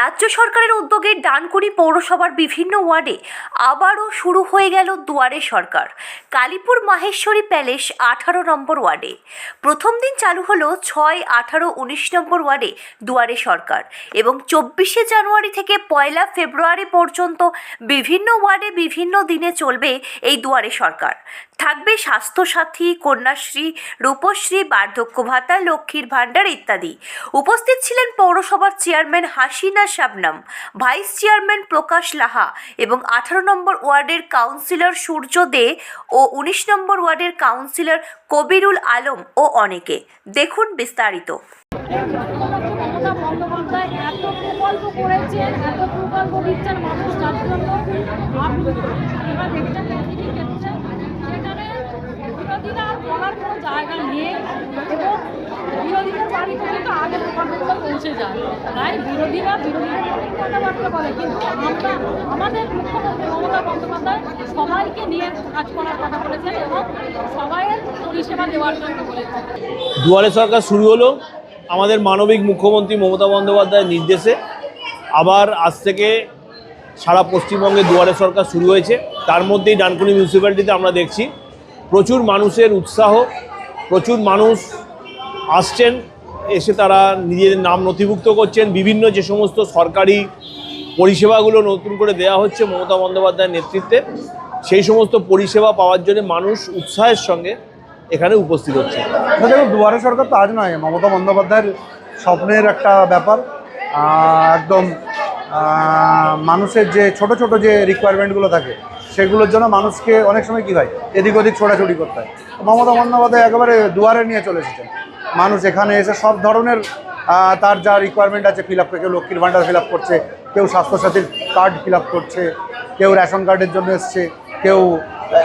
রাজ্য সরকারের উদ্যোগে ডানকুনি পৌরসভার বিভিন্ন ওয়ার্ডে আবারও শুরু হয়ে গেল দুয়ারে সরকার। কালীপুর মাহেশ্বরী প্যালেস আঠারো নম্বর ওয়ার্ডে। প্রথম দিন চালু হলো ছয় আঠারো উনিশ নম্বর ওয়ার্ডে দুয়ারে সরকার এবং চব্বিশে জানুয়ারি থেকে পয়লা ফেব্রুয়ারি পর্যন্ত বিভিন্ন ওয়ার্ডে বিভিন্ন দিনে চলবে এই দুয়ারে সরকার। থাকবে স্বাস্থ্যসাথী, কন্যাশ্রী, রূপশ্রী, বার্ধক্য ভাতা, লক্ষ্মীর ভাণ্ডার ইত্যাদি। উপস্থিত ছিলেন পৌরসভার chairman Hasina Shabnam, vice chairman Prakash Laha এবং আঠারো নম্বর ওয়ার্ডের কাউন্সিলর সূর্য দে ও উনিশ নম্বর ওয়ার্ডের কাউন্সিলর কবিরুল আলম ও অনেকে। দেখুন বিস্তারিত। এত প্রকল্প করেছেন, এত প্রকল্প দিচ্ছেন মানুষ, যার জন্য আপনি এবার দেখছেন প্রতিটি ক্ষেত্রে সেখানে বিরোধীরা আর বলার কোনো জায়গা নেই এবং বিরোধীদের বাড়ি পর্যন্ত আগে প্রকল্পগুলো পৌঁছে যায়। তাই বিরোধীরা বিরোধীদের কথাবার্তা বলে, কিন্তু আমরা, আমাদের মুখ্যমন্ত্রী মমতা বন্দ্যোপাধ্যায় সবাইকে নিয়ে কাজ করার কথা বলেছেন এবং সবাইয়ের পরিষেবা দেওয়ার জন্য বলেছেন। দুয়ারে সরকার শুরু হলো আমাদের মানবিক মুখ্যমন্ত্রী মমতা বন্দ্যোপাধ্যায়ের নির্দেশে। আবার আজ থেকে সারা পশ্চিমবঙ্গে দুয়ারে সরকার শুরু হয়েছে। তার মধ্যেই ডানকুনি মিউনিসিপ্যালিটিতে আমরা দেখছি। প্রচুর মানুষের উৎসাহ, প্রচুর মানুষ আসছেন, এসে তারা নিজেদের নাম নথিভুক্ত করছেন, বিভিন্ন যে সমস্ত সরকারি পরিষেবাগুলো নতুন করে দেওয়া হচ্ছে মমতা বন্দ্যোপাধ্যায়ের নেতৃত্বে, সেই সমস্ত পরিষেবা পাওয়ার জন্য মানুষ উৎসাহের সঙ্গে এখানে উপস্থিত হচ্ছে। দেখুন, দুয়ারে সরকার তো আজ নয়, মমতা বন্দ্যোপাধ্যায়ের স্বপ্নের একটা ব্যাপার। একদম মানুষের যে ছোট ছোট যে রিকোয়ারমেন্টগুলো থাকে সেগুলোর জন্য মানুষকে অনেক সময় কী হয়, এদিক ওদিক ছোটাছুটি করতে হয়। মমতা বন্দ্যোপাধ্যায় একেবারে দুয়ারে নিয়ে চলে এসেছেন। মানুষ এখানে এসে সব ধরনের তার যা রিকোয়ারমেন্ট আছে ফিল আপ কেউ লক্ষ্মীর ভাণ্ডার ফিল আপ করছে, কেউ স্বাস্থ্যসাথীর কার্ড ফিল আপ করছে, কেউ রেশন কার্ডের জন্য এসছে, কেউ,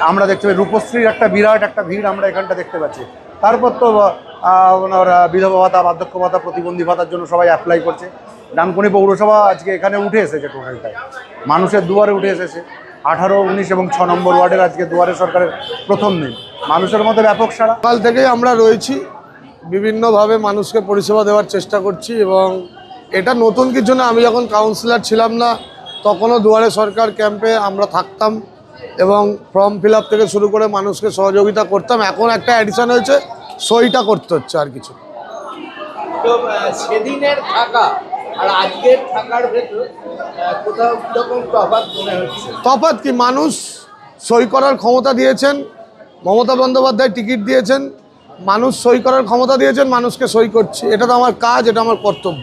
আমরা দেখতে পাই রূপশ্রীর একটা বিরাট একটা ভিড় আমরা এখানটা দেখতে পাচ্ছি। তারপর তো ওনার বিধবা ভাতা, বার্ধক্য ভাতা, প্রতিবন্ধী ভাতার জন্য সবাই অ্যাপ্লাই করছে। ডানকুনি পৌরসভা আজকে এখানে উঠে এসেছে টোটালটাই মানুষের দুয়ারে উঠে এসেছে। আঠারো উনিশ এবং ছ নম্বর ওয়ার্ডের আজকে দুয়ারে সরকারের প্রথম দিন। মানুষের মধ্যে ব্যাপক সারা সকাল থেকেই আমরা রয়েছি বিভিন্নভাবে মানুষকে পরিষেবা দেওয়ার চেষ্টা করছি এবং এটা নতুন কিছু না আমি যখন কাউন্সিলর ছিলাম না তখনও দুয়ারে সরকার ক্যাম্পে আমরা থাকতাম এবং ফর্ম ফিল আপ থেকে শুরু করে মানুষকে সহযোগিতা করতাম। এখন একটা অ্যাডিশন হয়েছে সইটা করতে হচ্ছে আর কিছু সেদিনের থাকা আর থাকার ভেতর কোথাও তফাৎ মনে হচ্ছে? তফাৎ কি? মানুষ সই করার ক্ষমতা দিয়েছেন, মমতা বন্দ্যোপাধ্যায় টিকিট দিয়েছেন, মানুষ সই করার ক্ষমতা দিয়েছেন, মানুষকে সই করছে। এটা তো আমার কাজ, এটা আমার কর্তব্য।